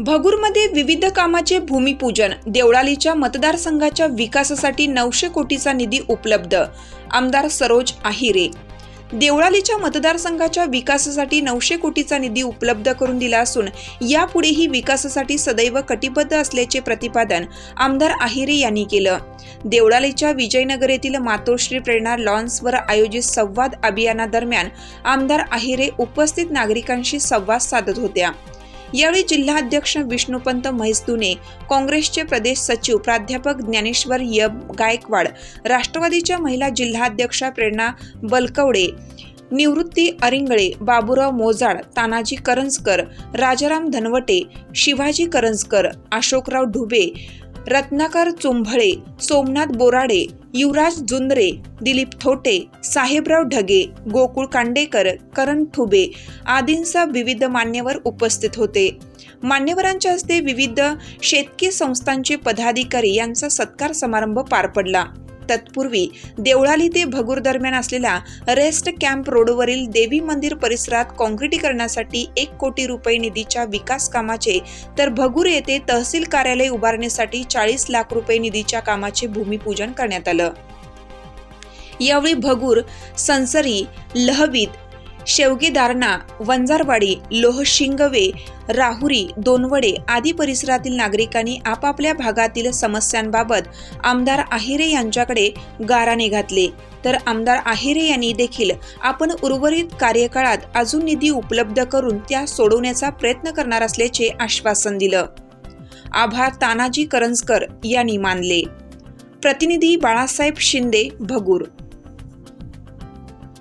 भगूरमध्ये विविध कामाचे भूमिपूजन देवळालीच्या मतदारसंघाच्या विकासासाठी नऊशे कोटीचा निधी उपलब्ध आमदार सरोज आहिरे. देवळालीच्या मतदारसंघाच्या विकासासाठी नऊशे कोटीचा निधी उपलब्ध करून दिला असून यापुढेही विकासासाठी सदैव कटिबद्ध असल्याचे प्रतिपादन आमदार आहिरे यांनी केलं. देवळालीच्या विजयनगर येथील मातोश्री प्रेरणा लॉन्सवर आयोजित संवाद अभियानादरम्यान आमदार आहिरे उपस्थित नागरिकांशी संवाद साधत होत्या. यावेळी जिल्हाध्यक्ष विष्णुपंत म्हैसदुने काँग्रेसचे प्रदेश सचिव प्राध्यापक ज्ञानेश्वर य गायकवाड राष्ट्रवादीच्या महिला जिल्हाध्यक्षा प्रेरणा बलकवडे निवृत्ती अरिंगळे बाबुराव मोजाड तानाजी करंजकर राजाराम धनवटे शिवाजी करंजकर अशोकराव ढुबे रत्नाकर चुंभळे सोमनाथ बोराडे युवराज जुंद्रे दिलीप थोटे साहेबराव ढगे गोकुळ कांडेकर करण ठुबे आदींसह विविध मान्यवर उपस्थित होते. मान्यवरांच्या हस्ते विविध शेतकी संस्थांचे पदाधिकारी यांचा सत्कार समारंभ पार पडला. तत्पूर्वी देवळाली ते भगूर दरम्यान असलेल्या रेस्ट कॅम्प रोडवरील देवी मंदिर परिसरात काँक्रिटीकरणासाठी एक कोटी रुपये निधीच्या विकास कामाचे तर भगूर येथे तहसील कार्यालय उभारण्यासाठी चाळीस लाख रुपये निधीच्या कामाचे भूमिपूजन करण्यात आलं. यावेळी भगूर संसरी लहवीत शेवगीदारणा वंजारवाडी लोहशिंगवे राहुरी दोनवडे आदी परिसरातील नागरिकांनी आपापल्या भागातील समस्यांबाबत आमदार आहिरे यांच्याकडे गाराने घातले. तर आमदार आहिरे यांनी देखील आपण उर्वरित कार्यकाळात अजून निधी उपलब्ध करून त्या सोडवण्याचा प्रयत्न करणार असल्याचे आश्वासन दिलं. आभार तानाजी करंजकर यांनी मानले. प्रतिनिधी बाळासाहेब शिंदे भगूर.